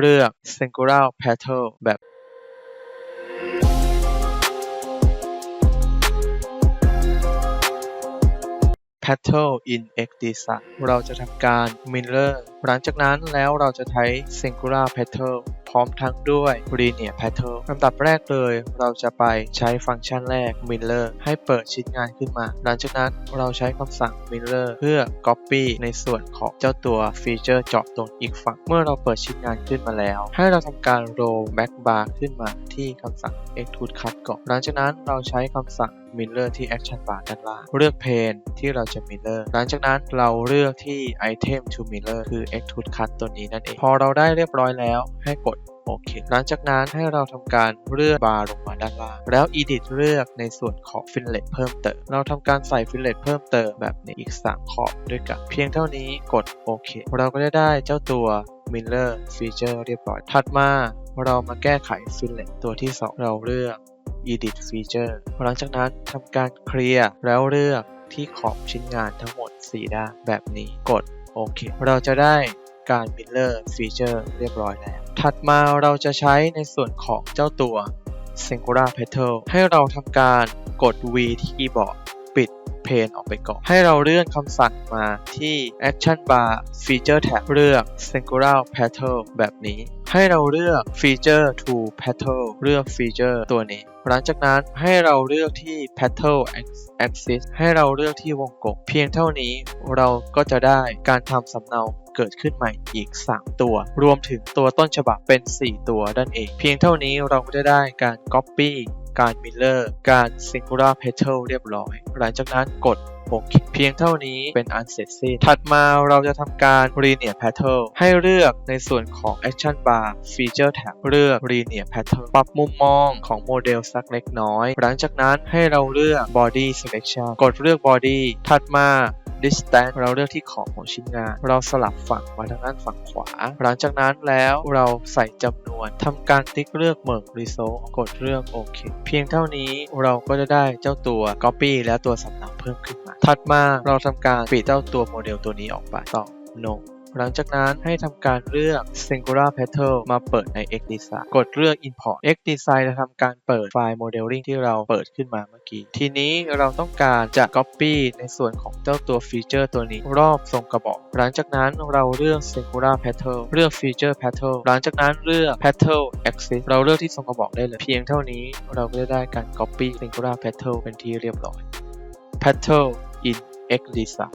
เลือก Singular Petal แบบ Petal in X Design เราจะทำการ Mirror หลังจากนั้นแล้วเราจะใช้ Singular Petal พร้อมทั้งด้วย Linear Petal ลำดับแรกเลยเราจะไปใช้ฟังก์ชันแรก Mirror ให้เปิดชิ้นงานขึ้นมา หลังจากนั้นเราใช้คำสั่ง Mirror เพื่อ Copy ในส่วนของเจ้าตัวฟีเจอร์เจาะตรงอีกฝั่ง เมื่อเราเปิดชิ้นงานขึ้นมาแล้ว ให้เราทำการ roll back bar ขึ้นมาที่คำสั่ง extrude cut ก่อน หลังจากนั้นเราใช้คำสั่ง Mirror ที่ Action Bar ด้านล่าง เลือก Pane ที่เราจะ Mirror หลังจากนั้นเราเลือกที่ Item to Mirror คือ Extrude Cut ตัวนี้นั่นเอง พอเราได้เรียบร้อยแล้วให้กดโอเค หลังจากนั้นให้เราทำการเลือนบาร์ลงมาด้านล่าง แล้ว Edit เลือกในส่วนของ Fillet เพิ่มเติม เราทำการใส่ Fillet เพิ่มเติมแบบนี้อีก 3 ขอบด้วยกัน เพียงเท่านี้กดโอเค เราก็จะได้เจ้าตัว Mirror Feature เรียบร้อย ถัดมาเรามาแก้ไข Fillet ตัวที่ 2 เราเลือก Edit Feature หลังจากนั้นทำการเคลียร์แล้วเลือกที่ขอบชิ้นงานทั้งหมด 4 ด้านแบบนี้กดโอเค เราจะได้การ Mirror Feature เรียบร้อยแล้ว ถัดมาเราจะใช้ในส่วนของเจ้าตัว Singular Petal ให้เราทำการกด V ที่คีย์บอร์ดปิดเพนออกไปก่อน ให้เราเลื่อนคำสั่งมาที่ Action Bar Feature Tab เลือก Singular Petal แบบนี้ ให้เราเลือก Feature to Petal เลือก Feature ตัวนี้ หลังจากนั้นให้เราเลือกที่ Petal Axis ให้เราเลือกที่วงกลมเพียงเท่านี้เราก็จะได้การทำสำเนาเกิดขึ้นใหม่อีก 3 ตัว รวมถึงตัวต้นฉบับเป็น 4 ตัวนั่นเอง เพียงเท่านี้เราก็จะได้การ Copy การ Mirror การ Singular Petal เรียบร้อย หลังจากนั้นกด โอเคเพียงเท่านี้เป็นอันเสร็จสิ้น ถัดมาเราจะทำการ Linear Petal ให้เลือกในส่วนของ Action Bar Feature Tab เลือก Linear Petal ปรับมุมมองของโมเดลสักเล็กน้อย หลังจากนั้นให้เราเลือก Body Selection กดเลือก Body ถัดมา distance เราเลือกที่ขอบของชิ้นงาน เราสลับฝั่งมาทางด้านฝั่งขวา หลังจากนั้นแล้วเราใส่จำนวนทำการติ๊กเลือกเมิร์กรีโซกดเลือกโอเค เพียงเท่านี้เราก็จะได้เจ้าตัว copy และตัวสำเนาเพิ่มขึ้นมา ถัดมาเราทำการปิดเจ้าตัวโมเดลตัวนี้ออกไปต่อ no หลังจากนั้นให้ทำการเลือก Singular Petal มาเปิดใน Xdesign กดเลือก Import Xdesign จะทำการเปิดไฟล์ Modeling ที่เราเปิดขึ้นมาเมื่อกี้ ทีนี้เราต้องการจะ Copy ในส่วนของเจ้าตัวฟีเจอร์ตัวนี้รอบทรงกระบอก หลังจากนั้นเราเลือก Singular Petal เลือก Feature Petal หลังจากนั้นเลือก Petal Axis เราเลือกที่ทรงกระบอกได้เลย เพียงเท่านี้เราก็จะได้การ Copy Singular Petal เป็นที่เรียบร้อย Petal in Xdesign